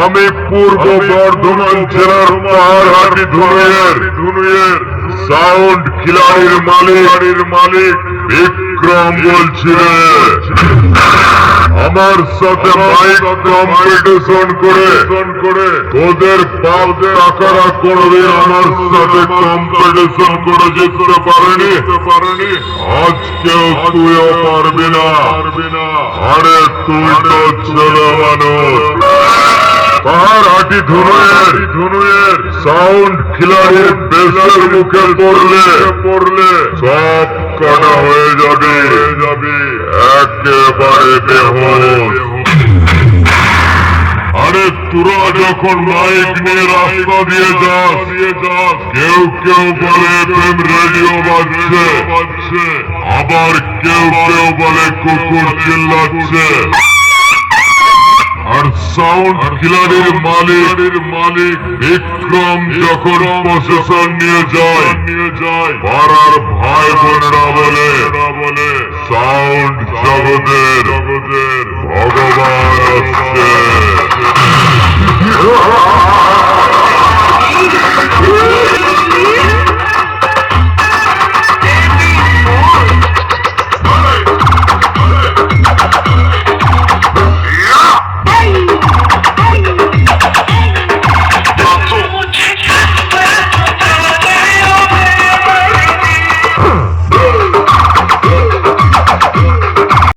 আমি পূর্ব বর্ধমান জেলার পাহাড়হাটি ধুনুয়ের ধুনুয়ের সাউন্ড খিলাড়ির মালিক। মালিক। বিক্রম বলছিলেন। আমার সাথে মাইক কম্পিটিশন করে করে তোদের বাপ টাকারা কোনদিন আমার সাথে কম্পিটিশন করে জিততে পারেনি। পারেনি। আজকেও তুইও পারবি না। আরে তুই তো ছেলে মানুষ। পাহাড় হাটি ধনুয়ের। ধনুয়ের। সাউন্ড খিলাড়ির বেসের মুখে পড়লে। পড়লে। সব কাটা হয়ে যাবে। একেবারে আরে তোরা যখন মাইক নিয়ে রাস্তা দিয়ে যাস, কেউ কেউ বলে প্রেম রেডিও বাজছে। আবার কেউ কেউ বলে, কুকুর চিল্লাচ্ছে। সাউন্ড খিলাড়ির মালিক মালিক, বিক্রম যখন প্রসেসর নিয়ে যায় নিয়ে যায় পাড়ার ভাই বোনেরা বলে বলে সাউন্ড জগতের জগতের ভগবান